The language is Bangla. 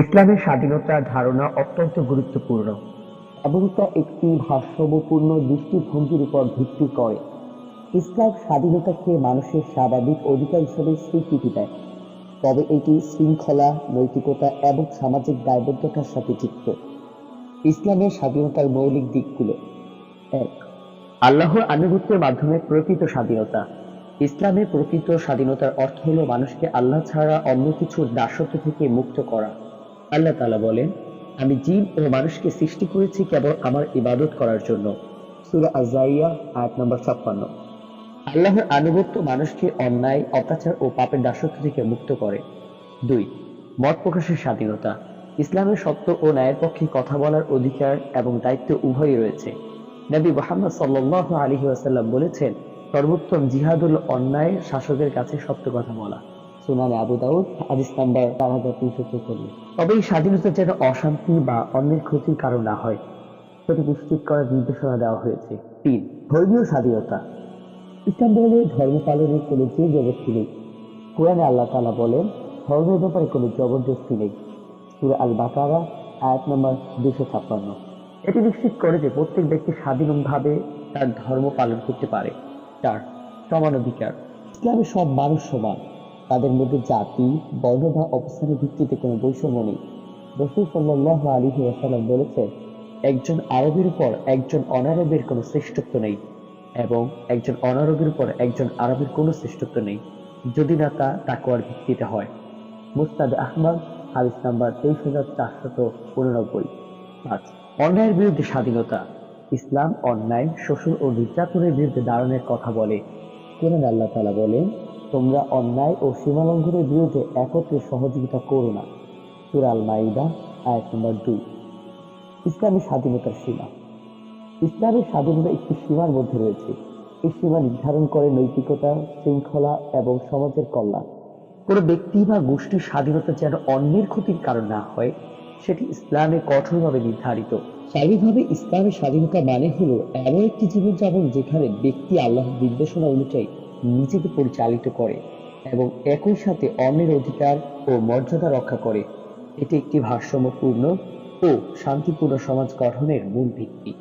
ইসলামের স্বাধীনতার ধারণা অত্যন্ত গুরুত্বপূর্ণ এবং তা একটি ভারসাম্যপূর্ণ দৃষ্টিভঙ্গির উপর ভিত্তি করে। ইসলাম স্বাধীনতাকে মানুষের স্বাভাবিক অধিকার হিসেবে স্বীকৃতি দেয়। তবে এটি শৃঙ্খলা, নৈতিকতা এবং সামাজিক দায়বদ্ধতার সাথে যুক্ত। ইসলামের স্বাধীনতার মৌলিক দিকগুলো। এক, আল্লাহর আনুগত্যের মাধ্যমে প্রকৃত স্বাধীনতা। ইসলামের প্রকৃত স্বাধীনতার অর্থ হল মানুষকে আল্লাহ ছাড়া অন্য কিছুর দাসত্ব থেকে মুক্ত করা। আল্লাহ তাআলা বলেন, আমি জিন ও মানুষকে সৃষ্টি করেছি কেবল আমার ইবাদত করার জন্য। সুরা আজাইয়া আয়াত নম্বর ছাপ্পান্ন। আল্লাহর আনুগত্য মানুষকে অন্যায়, অত্যাচার ও পাপের দাসত্ব থেকে মুক্ত করে। দুই, মত প্রকাশের স্বাধীনতা। ইসলামের সত্য ও ন্যায়ের পক্ষে কথা বলার অধিকার এবং দায়িত্ব উভয়ই রয়েছে। নবী মোহাম্মদ সাল্লাহ আলহি ওয়াসাল্লাম বলেছেন, সর্বোত্তম জিহাদুল অন্যায় শাসকের কাছে সত্য কথা বলা। সুনানে আবু দাউদ হাদিস নাম্বার চার হাজার তিনশো চৌচল্লিশ তবে এই স্বাধীনতা যেন অশান্তি বা অন্যের ক্ষতির কারণ না হয় সেটি নিশ্চিত করার নির্দেশনা দেওয়া হয়েছে। তিন ধর্মীয় স্বাধীনতা। ইসলাম ধর্মে ধর্ম পালনের কোনো জোর জবরদস্তি নেই। কোরআনে আল্লাহ তাআলা বলেন ধর্মের ব্যাপারে কোনো জবরদস্তি নেই। সুরা আল বাকারা আয়াত নম্বর দুশো ছাপ্পান্ন। এটি নিশ্চিত করে যে প্রত্যেক ব্যক্তি স্বাধীনভাবে তার ধর্ম পালন করতে পারে। চার সমান অধিকার। ইসলামে সব মানুষ সমান। তাদের মধ্যে জাতি, বর্ণ বা অবস্থানের ভিত্তিতে কোনো বৈষম্য নেই। রসুল সাল্লাহ আলী ওয়াসাল্লাম বলেছেন একজন আরবের উপর একজন অনারবের কোনো শ্রেষ্ঠত্ব নেই এবং একজন অনারবের উপর একজন আরবের কোনো শ্রেষ্ঠত্ব নেই, যদি না তা তাকুয়ার ভিত্তিতে হয়। মুস্তাদ আহমদ, হাদিস নাম্বার তেইশ হাজার চারশত উননব্বই। পাঁচ, অন্যায়ের বিরুদ্ধে স্বাধীনতা। ইসলাম অন্যায়, শোষণ ও নির্যাতনের বিরুদ্ধে দাঁড়ানোর কথা বলে। কোরআন আল্লাহ তালা বলেন তোমরা অন্যায় ও সীমালঙ্ঘনের বিরুদ্ধে একত্রে সহযোগিতা করো না। সূরা আল মাইদা আয়াত নম্বর দুই। ইসলামী স্বাধীনতার সীমা। ইসলামের স্বাধীনতা একটি সীমার মধ্যে রয়েছে। এই সীমা নির্ধারণ করে নৈতিকতা, শৃঙ্খলা এবং সমাজের কল্যাণ। কোনো ব্যক্তি বা গোষ্ঠীর স্বাধীনতা যেন অন্যের ক্ষতির কারণ না হয়, সেটি ইসলামে কঠোরভাবে নির্ধারিত। স্বাভাবিকভাবে ইসলামের স্বাধীনতা মানে হলো এমন একটি জীবনযাপন যেখানে ব্যক্তি আল্লাহর নির্দেশনা অনুযায়ী নিজেকে পরিচালিত করে এবং একই সাথে অন্যের অধিকার ও মর্যাদা রক্ষা করে। এটি একটি ভারসাম্যপূর্ণ ও শান্তিপূর্ণ সমাজ গঠনের মূল ভিত্তি।